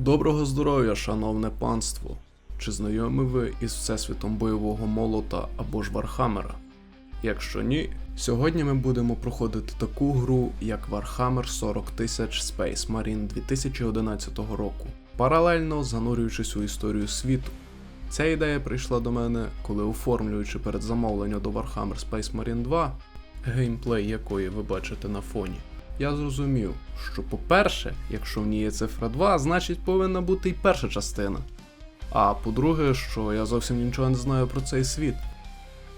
Доброго здоров'я, шановне панство! Чи знайомі ви із всесвітом бойового молота або ж Вархаммера? Якщо ні, сьогодні ми будемо проходити таку гру, як Warhammer 40 тисяч Space Marine 2011 року, паралельно занурюючись у історію світу. Ця ідея прийшла до мене, коли оформлюючи перед замовлення до Warhammer Space Marine 2, геймплей якої ви бачите на фоні, я зрозумів, що по-перше, якщо в ній є цифра 2, значить повинна бути і перша частина. А по-друге, що я зовсім нічого не знаю про цей світ.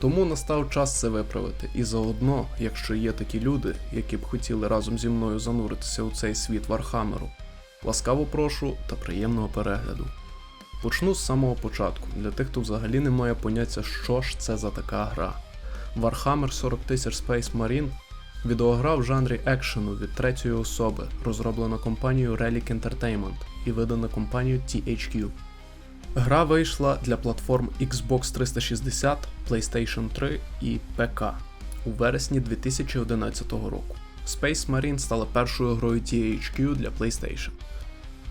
Тому настав час це виправити. І заодно, якщо є такі люди, які б хотіли разом зі мною зануритися у цей світ Вархамеру, ласкаво прошу та приємного перегляду. Почну з самого початку, для тих, хто взагалі не має поняття, що ж це за така гра. Warhammer 40 тисяч Space Marine відеогра в жанрі екшену від третьої особи, розроблена компанією Relic Entertainment і видана компанією THQ. Гра вийшла для платформ Xbox 360, PlayStation 3 і ПК у вересні 2011 року. Space Marine стала першою грою THQ для PlayStation.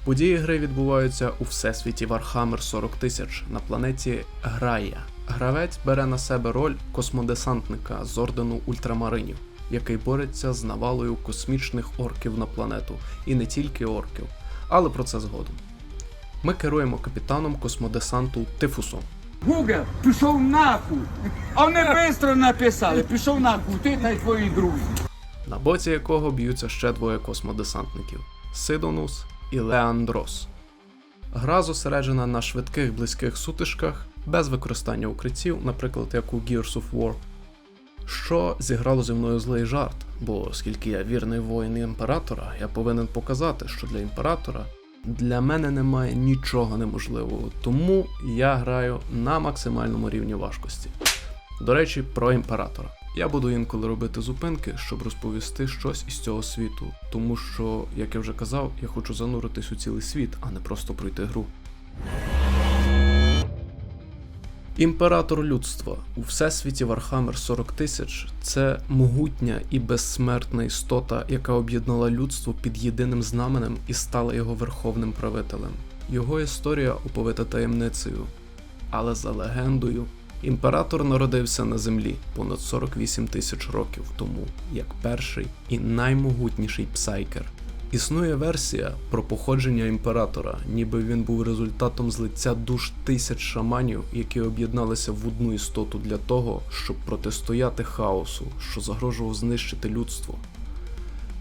Події гри відбуваються у всесвіті Warhammer 40 тисяч на планеті Грая. Гравець бере на себе роль космодесантника з ордену ультрамаринів, який бореться з навалою космічних орків на планету, і не тільки орків, але про це згодом. Ми керуємо капітаном космодесанту Тифусом. Гугел, пішов нахуй. А вони швидко написали, пішов нахуй, ти та й твої друзі. на боці якого б'ються ще двоє космодесантників Сидонус і Леандрос. Гра зосереджена на швидких близьких сутичках, без використання укриттів, наприклад, як у Gears of War. Що зіграло зі мною злий жарт, бо оскільки я вірний воїн імператора, я повинен показати, що для імператора для мене немає нічого неможливого, тому я граю на максимальному рівні важкості. До речі, про імператора. Я буду інколи робити зупинки, щоб розповісти щось із цього світу, тому що, як я вже казав, я хочу зануритись у цілий світ, а не просто пройти гру. Імператор людства у всесвіті Вархаммер 40 тисяч це могутня і безсмертна істота, яка об'єднала людство під єдиним знаменем і стала його верховним правителем. Його історія оповита таємницею, але за легендою, імператор народився на землі понад 48 тисяч років тому, як перший і наймогутніший псайкер. Існує версія про походження імператора, ніби він був результатом злиття душ тисяч шаманів, які об'єдналися в одну істоту для того, щоб протистояти хаосу, що загрожував знищити людство.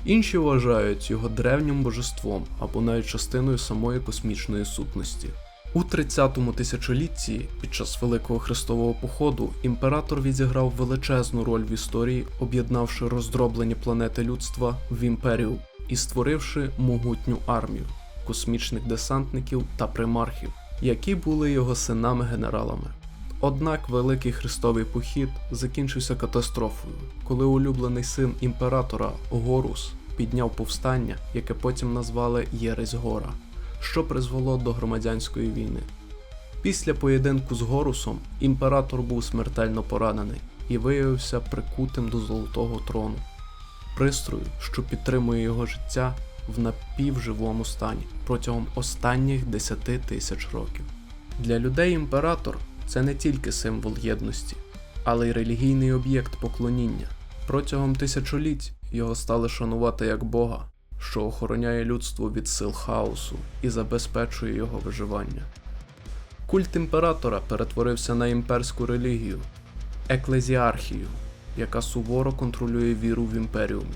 Інші вважають його древнім божеством або навіть частиною самої космічної сутності. У 30-му тисячолітті, під час Великого Христового походу, імператор відіграв величезну роль в історії, об'єднавши роздроблені планети людства в імперію і створивши могутню армію космічних десантників та примархів, які були його синами-генералами. Однак Великий Христовий похід закінчився катастрофою, коли улюблений син імператора Горус підняв повстання, яке потім назвали Єресь Гора, що призвело до громадянської війни. Після поєдинку з Горусом імператор був смертельно поранений і виявився прикутим до золотого трону пристрою, що підтримує його життя в напівживому стані протягом останніх 10 тисяч років. Для людей імператор це не тільки символ єдності, але й релігійний об'єкт поклоніння. Протягом тисячоліть його стали шанувати як Бога, що охороняє людство від сил хаосу і забезпечує його виживання. Культ імператора перетворився на імперську релігію, еклезіархію, яка суворо контролює віру в імперіумі.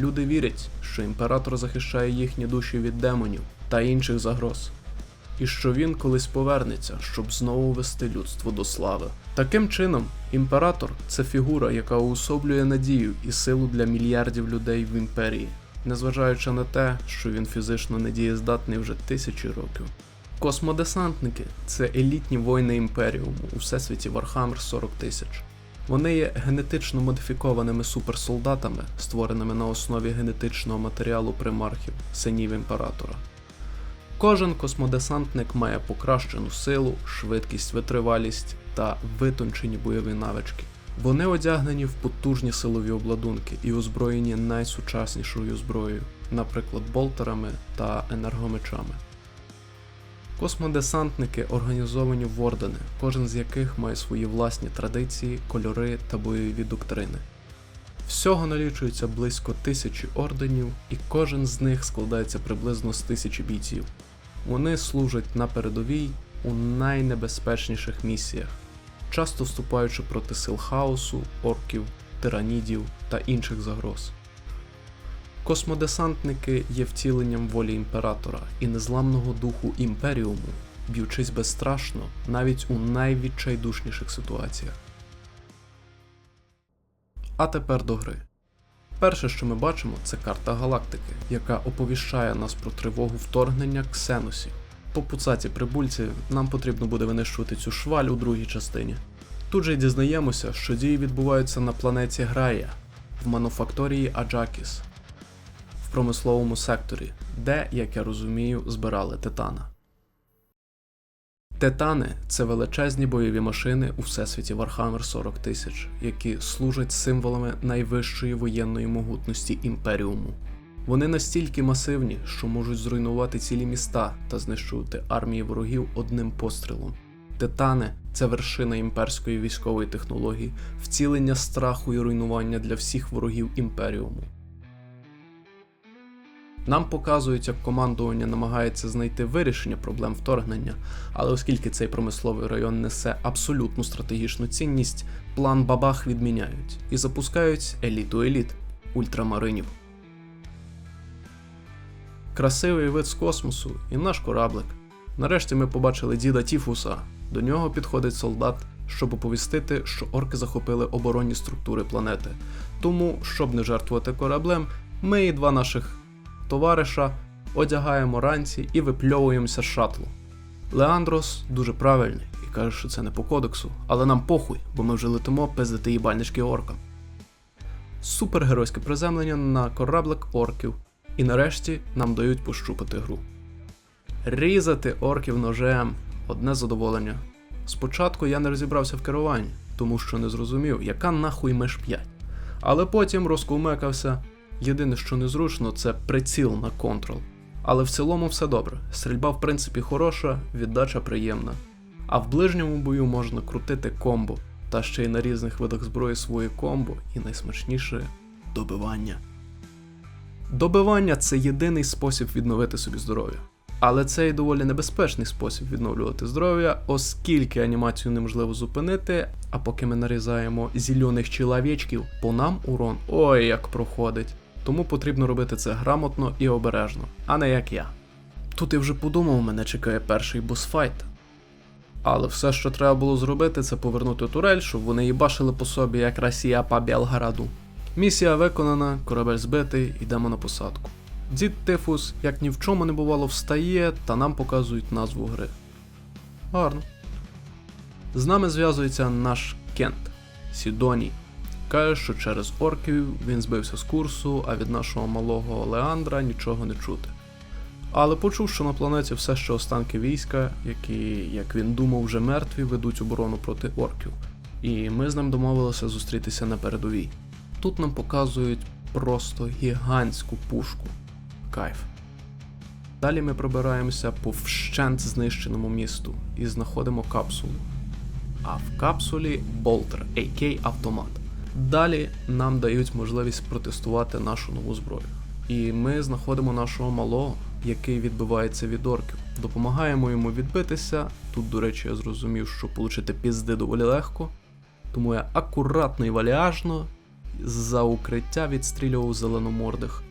Люди вірять, що імператор захищає їхні душі від демонів та інших загроз, і що він колись повернеться, щоб знову вести людство до слави. Таким чином, імператор це фігура, яка уособлює надію і силу для мільярдів людей в імперії, незважаючи на те, що він фізично недієздатний вже тисячі років. Космодесантники це елітні воїни імперіуму у всесвіті Warhammer 40 тисяч. Вони є генетично модифікованими суперсолдатами, створеними на основі генетичного матеріалу примархів, синів імператора. Кожен космодесантник має покращену силу, швидкість, витривалість та витончені бойові навички. Вони одягнені в потужні силові обладунки і озброєні найсучаснішою зброєю, наприклад, болтерами та енергомечами. Космодесантники організовані в ордени, кожен з яких має свої власні традиції, кольори та бойові доктрини. Всього налічується близько тисячі орденів, і кожен з них складається приблизно з тисячі бійців. Вони служать на передовій у найнебезпечніших місіях, часто вступаючи проти сил хаосу, орків, тиранідів та інших загроз. Космодесантники є втіленням волі імператора і незламного духу імперіуму, б'ючись безстрашно навіть у найвідчайдушніших ситуаціях. А тепер до гри. Перше, що ми бачимо, це карта галактики, яка оповіщає нас про тривогу вторгнення ксеносів. По пуцаті прибульців нам потрібно буде винищувати цю шваль у другій частині. Тут же й дізнаємося, що дії відбуваються на планеті Грая в мануфакторії Аджакіс промисловому секторі, де, як я розумію, збирали титана. Титани це величезні бойові машини у всесвіті Warhammer 40 тисяч, які служать символами найвищої воєнної могутності імперіуму. Вони настільки масивні, що можуть зруйнувати цілі міста та знищувати армії ворогів одним пострілом. Титани це вершина імперської військової технології, вцілення страху і руйнування для всіх ворогів імперіуму. Нам показують, як командування намагається знайти вирішення проблем вторгнення, але оскільки цей промисловий район несе абсолютну стратегічну цінність, план бабах відміняють і запускають еліту еліт ультрамаринів. Красивий вид з космосу і наш кораблик. Нарешті ми побачили діда Тіфуса. До нього підходить солдат, щоб оповістити, що орки захопили оборонні структури планети. Тому, щоб не жертвувати кораблем, ми і два наших товариша одягаємо ранці і випльовуємося з шатлу. Леандрос дуже правильний і каже, що це не по кодексу, але нам похуй, бо ми вже летимо пиздити їбальнички оркам. Супергеройське приземлення на кораблик орків, і нарешті нам дають пощупати гру. Різати орків ножем одне задоволення. Спочатку я не розібрався в керуванні, тому що не зрозумів, яка нахуй меж 5. Але потім розкумекався. Єдине, що незручно, це приціл на контрол. Але в цілому все добре. Стрільба, в принципі, хороша, віддача приємна. А в ближньому бою можна крутити комбо, та ще й на різних видах зброї свої комбо, і найсмачніше добивання. Добивання це єдиний спосіб відновити собі здоров'я. Але це і доволі небезпечний спосіб відновлювати здоров'я, оскільки анімацію неможливо зупинити, а поки ми нарізаємо зелених чоловічків, по нам урон ой як проходить. Тому потрібно робити це грамотно і обережно, а не як я. Тут я вже подумав, мене чекає перший босфайт. Але все, що треба було зробити, це повернути турель, щоб вони їбашили по собі, як Росія по Белгороду. Місія виконана, корабель збитий, йдемо на посадку. Дід Тифус, як ні в чому не бувало, встає та нам показують назву гри. Гарно. З нами зв'язується наш Кент Сідоній. Каже, що через орків він збився з курсу, а від нашого малого Леандра нічого не чути. Але почув, що на планеті все ще останки війська, які, як він думав, вже мертві, ведуть оборону проти орків. І ми з ним домовилися зустрітися на передовій. Тут нам показують просто гігантську пушку. Кайф. Далі ми пробираємося по вщент знищеному місту і знаходимо капсулу. А в капсулі болтер, AK автомат. Далі нам дають можливість протестувати нашу нову зброю. І ми знаходимо нашого малого, який відбивається від орків. Допомагаємо йому відбитися. Тут, до речі, я зрозумів, що отримати пізди доволі легко. Тому я акуратно і валіажно за укриття відстрілював зеленомордих.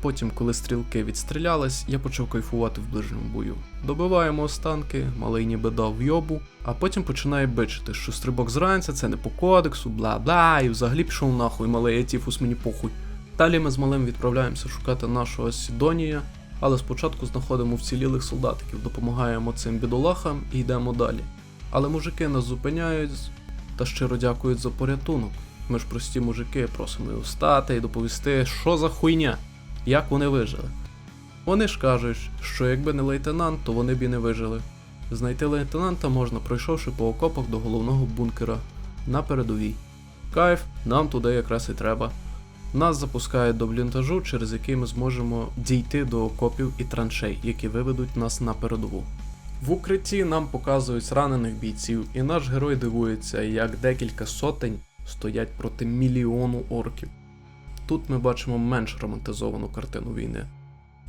Потім, коли стрілки відстрілялись, я почав кайфувати в ближньому бою. Добиваємо останки, малий ніби дав йобу, а потім починає бичити, що стрибок зранця це не по кодексу, бла бла, і взагалі пішов нахуй, малий Атіфус мені похуй. Далі ми з малим відправляємося шукати нашого Сідонія, але спочатку знаходимо вцілілих солдатиків, допомагаємо цим бідолахам і йдемо далі. Але мужики нас зупиняють та щиро дякують за порятунок. Ми ж прості мужики, просимо їх встати і доповісти, що за хуйня, як вони вижили. Вони ж кажуть, що якби не лейтенант, то вони б і не вижили. Знайти лейтенанта можна, пройшовши по окопах до головного бункера на передовій. Кайф, нам туди якраз і треба. Нас запускають до бліндажу, через який ми зможемо дійти до окопів і траншей, які виведуть нас на передову. В укритті нам показують ранених бійців, і наш герой дивується, як декілька сотень стоять проти мільйону орків. Тут ми бачимо менш романтизовану картину війни.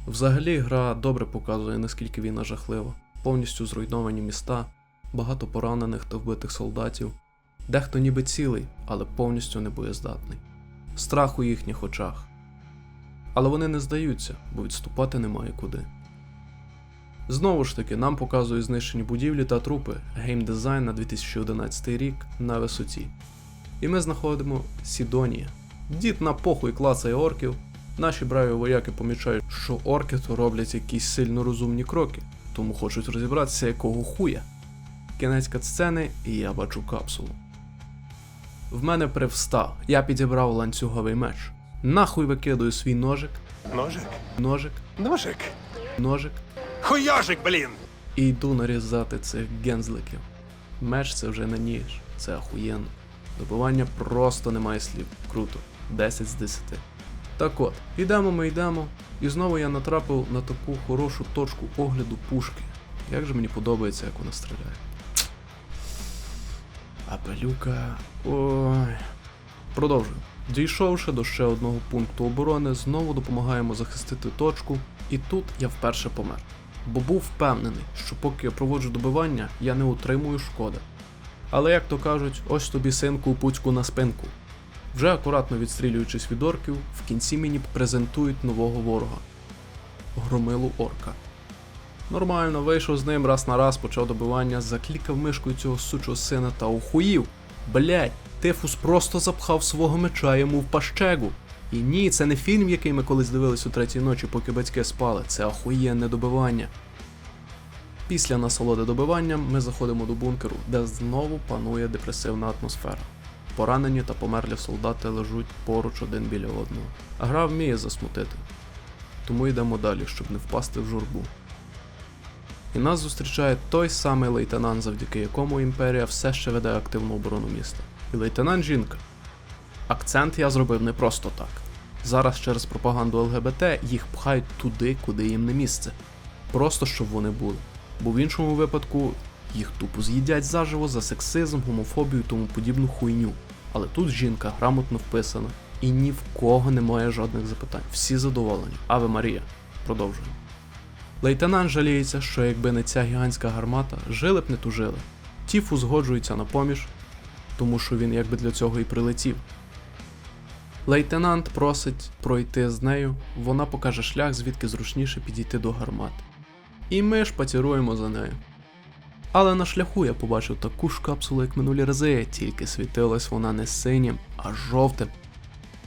Взагалі, гра добре показує, наскільки війна жахлива, повністю зруйновані міста, багато поранених та вбитих солдатів, дехто ніби цілий, але повністю не боєздатний. Страх у їхніх очах. Але вони не здаються, бо відступати немає куди. Знову ж таки, нам показують знищені будівлі та трупи, геймдизайн на 2011 рік на висоті. І ми знаходимо Сідонія. Дід на похуй клацає орків. Наші браві вояки помічають, що орки то роблять якісь сильно розумні кроки, тому хочуть розібратися, якого хуя. Кінець катсцени, і я бачу капсулу. В мене привстав, я підібрав ланцюговий меч. Нахуй викидаю свій ножик, Ножик? ножик, Ножик? ножик Хуйожик, блін! і йду нарізати цих гензликів. Меч це вже не ніж, це ахуєнно. Добивання просто немає слів. Круто. 10 з 10. Так от, йдемо ми йдемо, і знову я натрапив на таку хорошу точку огляду пушки. Як же мені подобається, як вона стріляє. А пилюка. Ой. Продовжую. Дійшовши до ще одного пункту оборони, знову допомагаємо захистити точку, і тут я вперше помер. Бо був впевнений, що поки я проводжу добивання, я не отримую шкоди. Але як то кажуть, ось тобі синку пуцьку на спинку. Вже акуратно відстрілюючись від орків, в кінці мені презентують нового ворога громилу орка. Нормально, вийшов з ним раз на раз, почав добивання, заклікав мишкою цього сучого сина та ухуїв. Блять, Тифус просто запхав свого меча йому в пащегу. І ні, це не фільм, який ми колись дивились у третій ночі, поки батьки спали. Це охуєнне добивання. Після насолоди добиванням ми заходимо до бункеру, де знову панує депресивна атмосфера. Поранені та померлі солдати лежуть поруч один біля одного. А гра вміє засмутити. Тому йдемо далі, щоб не впасти в журбу. І нас зустрічає той самий лейтенант, завдяки якому імперія все ще веде активну оборону міста. І лейтенант жінка. Акцент я зробив не просто так. Зараз через пропаганду ЛГБТ їх пхають туди, куди їм не місце. Просто щоб вони були. Бо в іншому випадку їх тупо з'їдять заживо за сексизм, гомофобію і тому подібну хуйню. Але тут жінка грамотно вписана і ні в кого немає жодних запитань. Всі задоволені. Аве Марія. Продовжуємо. Лейтенант жаліється, що якби не ця гігантська гармата, жили б не тужили. Тіфу згоджується на поміж, тому що він якби для цього і прилетів. Лейтенант просить пройти з нею, вона покаже шлях, звідки зручніше підійти до гармати. І ми ж патіруємо за нею. Але на шляху я побачив таку ж капсулу, як минулі рази, тільки світилась вона не синім, а жовтим.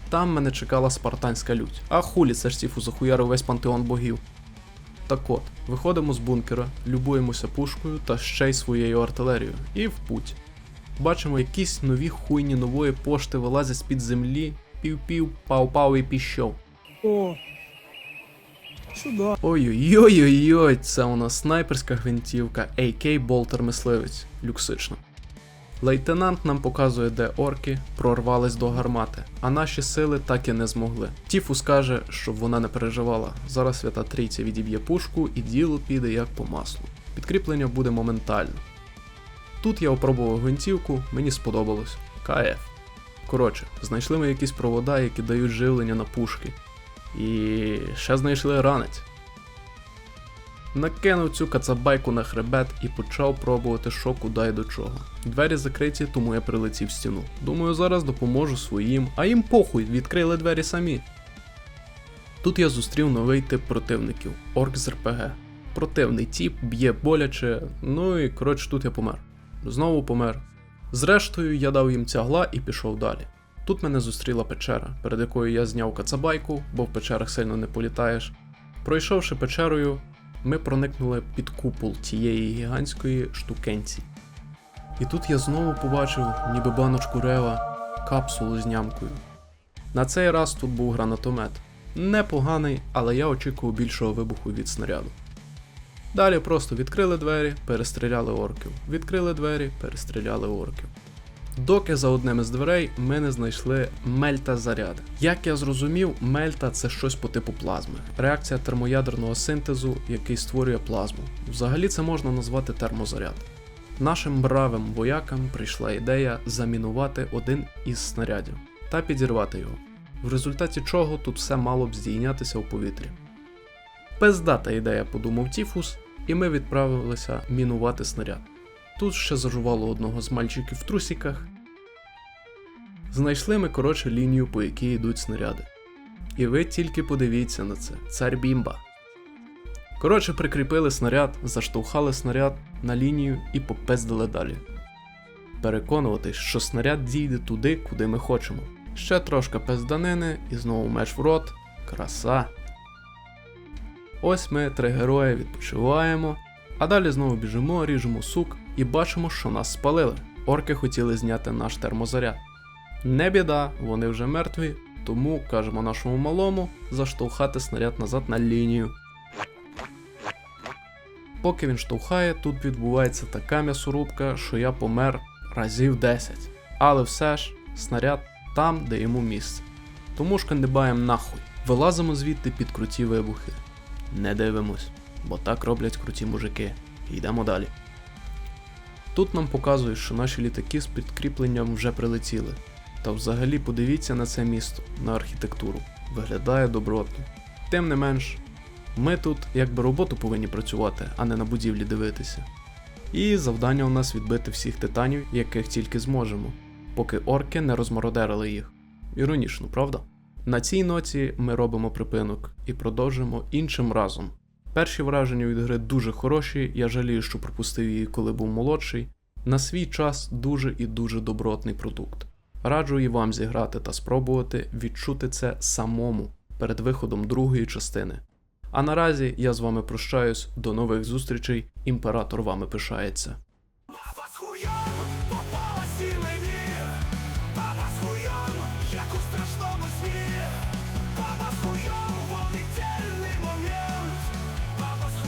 Там мене чекала спартанська лють. А хулі це ж Тіфу захуярив весь пантеон богів. Так от, виходимо з бункера, любуємося пушкою та ще й своєю артилерією, і в путь. Бачимо якісь нові хуйні нової пошти вилазять з-під землі, пів-пів, пау-пау і піщов. О. Сюда. Ой-ой-ой-ой, це у нас снайперська гвинтівка AK Болтер Мисливець, люксично. Лейтенант нам показує, де орки прорвались до гармати, а наші сили так і не змогли. Тіфу скаже, щоб вона не переживала. Зараз свята трійця відіб'є пушку і діло піде як по маслу. Підкріплення буде моментально. Тут я опробував гвинтівку, мені сподобалось. КФ. Коротше, знайшли ми якісь провода, які дають живлення на пушки. І ще знайшли ранець. Накинув цю кацабайку на хребет і почав пробувати що куди й до чого. Двері закриті, тому я прилетів в стіну. Думаю, зараз допоможу своїм, а їм похуй, відкрили двері самі. Тут я зустрів новий тип противників орк з РПГ. Противний тіп, б'є боляче, ну і коротше тут я помер. Знову помер. Зрештою, я дав їм тягла і пішов далі. Тут мене зустріла печера, перед якою я зняв кацабайку, бо в печерах сильно не політаєш. Пройшовши печерою, ми проникнули під купол тієї гігантської штукенці. І тут я знову побачив, ніби баночку рева, капсулу з нямкою. На цей раз тут був гранатомет. Непоганий, але я очікував більшого вибуху від снаряду. Далі просто відкрили двері, перестріляли орків. Відкрили двері, перестріляли орків. Доки за одним із дверей ми не знайшли мельта заряд. Як я зрозумів, мельта це щось по типу плазми, реакція термоядерного синтезу, який створює плазму. Взагалі це можна назвати термозаряд. Нашим бравим воякам прийшла ідея замінувати один із снарядів та підірвати його, в результаті чого тут все мало б здійнятися у повітрі. Пиздата ідея, подумав Тіфус, і ми відправилися мінувати снаряд. Тут ще зажувало одного з мальчиків в трусіках. Знайшли ми коротше лінію, по якій йдуть снаряди. І ви тільки подивіться на це, цар бімба. Коротше, прикріпили снаряд, заштовхали снаряд на лінію і попездили далі. Переконуватись, що снаряд дійде туди, куди ми хочемо. Ще трошки пезданини і знову меч в рот. Краса. Ось ми, три герої, відпочиваємо, а далі знову біжимо, ріжемо сук і бачимо, що нас спалили. Орки хотіли зняти наш термозаряд. Не біда, вони вже мертві, тому кажемо нашому малому заштовхати снаряд назад на лінію. Поки він штовхає, тут відбувається така м'ясорубка, що я помер разів 10. Але все ж, снаряд там, де йому місце. Тому шкандибаєм нахуй. Вилазимо звідти під круті вибухи. Не дивимось, бо так роблять круті мужики. Йдемо далі. Тут нам показують, що наші літаки з підкріпленням вже прилетіли. Та взагалі подивіться на це місто, на архітектуру. Виглядає добротно. Тим не менш, ми тут якби роботу повинні працювати, а не на будівлі дивитися. І завдання у нас відбити всіх титанів, яких тільки зможемо, поки орки не розмародерили їх. Іронічно, правда? На цій ноті ми робимо припинок і продовжимо іншим разом. Перші враження від гри дуже хороші, я жалію, що пропустив її, коли був молодший. На свій час дуже і дуже добротний продукт. Раджу і вам зіграти та спробувати відчути це самому перед виходом другої частини. А наразі я з вами прощаюсь, до нових зустрічей. Імператор вами пишається.